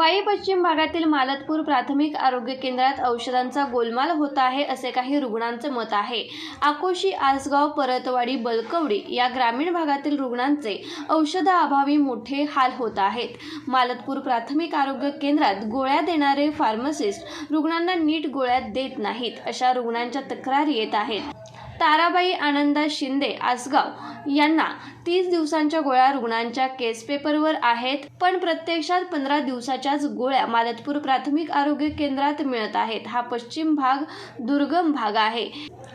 वाई पश्चिम भागातील मालतपूर प्राथमिक आरोग्य केंद्रात औषधांचा गोलमाल होत आहे असे काही रुग्णांचे मत आहे. आकोशी आसगाव परतवाडी बलकवडी या ग्रामीण भागातील रुग्णांचे औषधाअभावी मोठे हाल होत आहेत. मालतपूर प्राथमिक आरोग्य केंद्रात गोळ्या देणारे फार्मसिस्ट रुग्णांना नीट गोळ्या देत नाहीत अशा रुग्णांच्या तक्रारी येत आहेत. ताराबाई आनंदा शिंदे आसगाव यांना तीस दिवसांच्या गोळ्या रुग्णांच्या केस पेपरवर आहेत. पण प्रत्यक्षात पंधरा दिवसाच्याच गोळ्या मालतपूर प्राथमिक आरोग्य केंद्रात मिळत आहेत. हा पश्चिम भाग दुर्गम भाग आहे.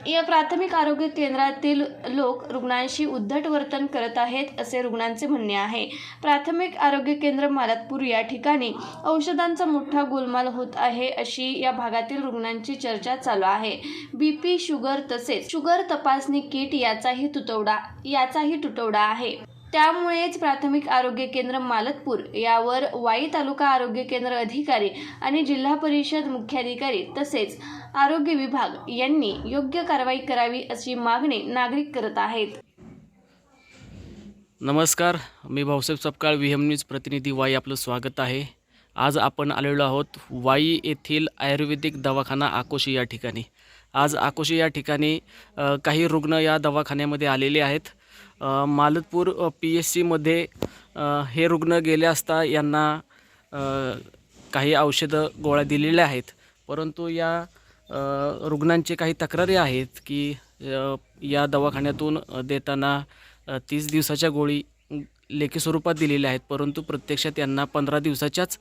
या प्राथमिक आरोग्य केंद्रातील लोक रुग्णांशी उद्धट वर्तन करत आहेत असे रुग्णांचे म्हणणे आहे. प्राथमिक आरोग्य केंद्र मालतपूर या ठिकाणी औषधांचा मोठा गोलमाल होत आहे अशी या भागातील रुग्णांची चर्चा चालू आहे. बीपी शुगर तसेच शुगर तपासणी किट याचाही तुटवडा याचाही तुटवडा आहे. त्यामुळेच प्राथमिक आरोग्य केंद्र मालतपूर यावर वाई तालुका आरोग्य केंद्र अधिकारी आणि जिल्हा परिषद मुख्याधिकारी तसेच आरोग्य विभाग यांनी योग्य कारवाई करावी अशी मागणी नागरिक करत आहेत. नमस्कार मी Bhausaheb Sapkal V M news प्रतिनिधी वाई आपलं स्वागत आहे. आज आपण आलेलो आहोत वाई येथील आयुर्वेदिक दवाखाना आकोशी या ठिकाणी. आज आकोशी या ठिकाणी अ, काही रुग्ण या दवाखान्यामध्ये आलेले आहेत. मालतपूर पी एस सीमध्ये हे रुग्ण गेले असता यांना काही औषधं गोळ्या दिलेल्या आहेत. परंतु या रुग्णांचे काही तक्रारी आहेत की या दवाखान्यातून देताना तीस दिवसाच्या गोळी लेखी स्वरूपात दिलेल्या आहेत. परंतु प्रत्यक्षात यांना पंधरा दिवसाच्याच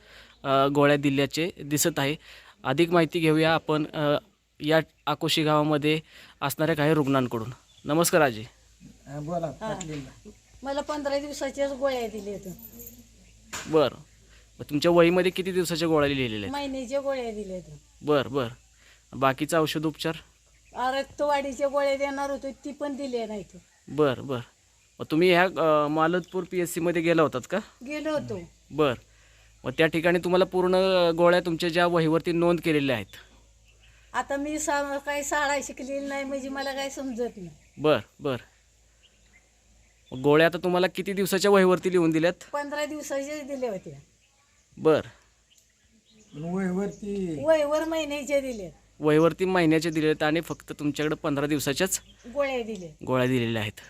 गोळ्या दिल्याचे दिसत आहे. अधिक माहिती घेऊया आपण या आकोशी गावामध्ये असणाऱ्या काही रुग्णांकडून. नमस्कार आजी. हा, बोला मला पंधरा दिवसाच्याच गोळ्या दिल्या तर बरं. मग तुमच्या वहीमध्ये किती दिवसाच्या गोळ्या लिहिलेल्या आहेत? महिन्याच्या गोळ्या दिल्या तर बरं बरं. बाकीचा औषध उपचार? रक्तवाढीच्या गोळ्या देणार होतो ती पण दिल्या नाहीत. बरं बरं. मग तुम्ही ह्या अ, मालतपूर पी एस सीमध्ये गेला होतात का? गेलो होतो. बरं. मग त्या ठिकाणी तुम्हाला पूर्ण गोळ्या तुमच्या ज्या वहीवरती नोंद केलेल्या आहेत? आता मी सा काही शाळा शिकलेली नाही म्हणजे मला काही समजत नाही. बरं बरं. गोळ्या आता तुम्हाला किती दिवसाच्या वहीवरती लिहून दिल्यात? पंधरा दिवसाच्याच दिल्या होत्या. बरं. पण वयवरती वयवर महिन्याच्या दिल्या वहीवरती महिन्याचे दिलेत आणि फक्त तुमच्याकडे पंधरा दिवसाच्याच गोळ्या दिल्या. गोळ्या दिलेल्या आहेत.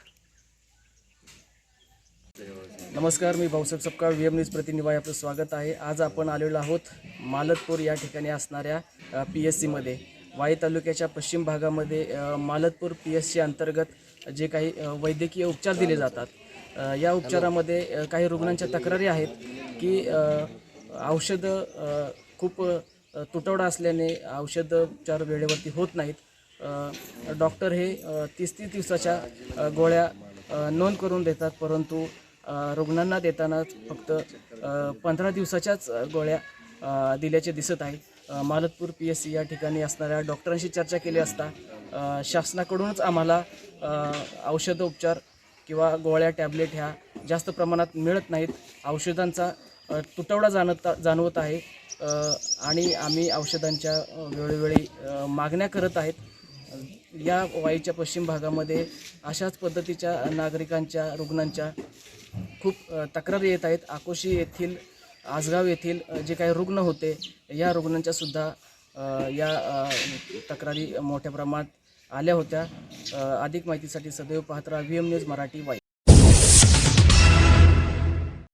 नमस्कार मी Bhausaheb Sapkal V M news प्रतिनिधी आपलं स्वागत आहे. आज आपण आलेलो आहोत मालतपूर या ठिकाणी असणाऱ्या पी एस सीमध्ये वाई तालुक्याच्या पश्चिम भागामध्ये मालतपूर पी एस सी अंतर्गत जे काही वैद्यकीय उपचार दिले जातात. या उपचारामध्ये काही रुग्णांच्या तक्रारी आहेत की औषधं खूप तुटवडा असल्याने औषध उपचार वेळेवरती होत नाहीत. डॉक्टर हे तीस तीस दिवसाच्या गोळ्या नोंद करून देतात परंतु रुग्णांना देताना फक्त पंधरा दिवसाच्याच गोळ्या दिल्याचे दिसत आहे मालतपूर पी एस सी या ठिकाणी असणाऱ्या डॉक्टरांशी चर्चा केली असता शासनाकडूनच आम्हाला औषधोपचार औषध उपचार किंवा गोळ्या टॅबलेट ह्या जास्त प्रमाणात मिळत नाहीत. औषधांचा तुटवडा जाणत जाणवत आहे. आणि आम्ही औषधांच्या वेळोवेळी मागण्या करत आहेत. या वाईच्या पश्चिम भागामध्ये अशाच पद्धतीच्या नागरिकांच्या रुग्णांच्या खूप तक्रारी येत आहेत. आकोशी येथील आसगाव येथील जे काही रुग्ण होते या रुग्णांच्यासुद्धा या तक्रारी मोठ्या प्रमाणात आल्या होत्या. अधिक माहितीसाठी सदैव पाहत राहा. V M news Marathi Wai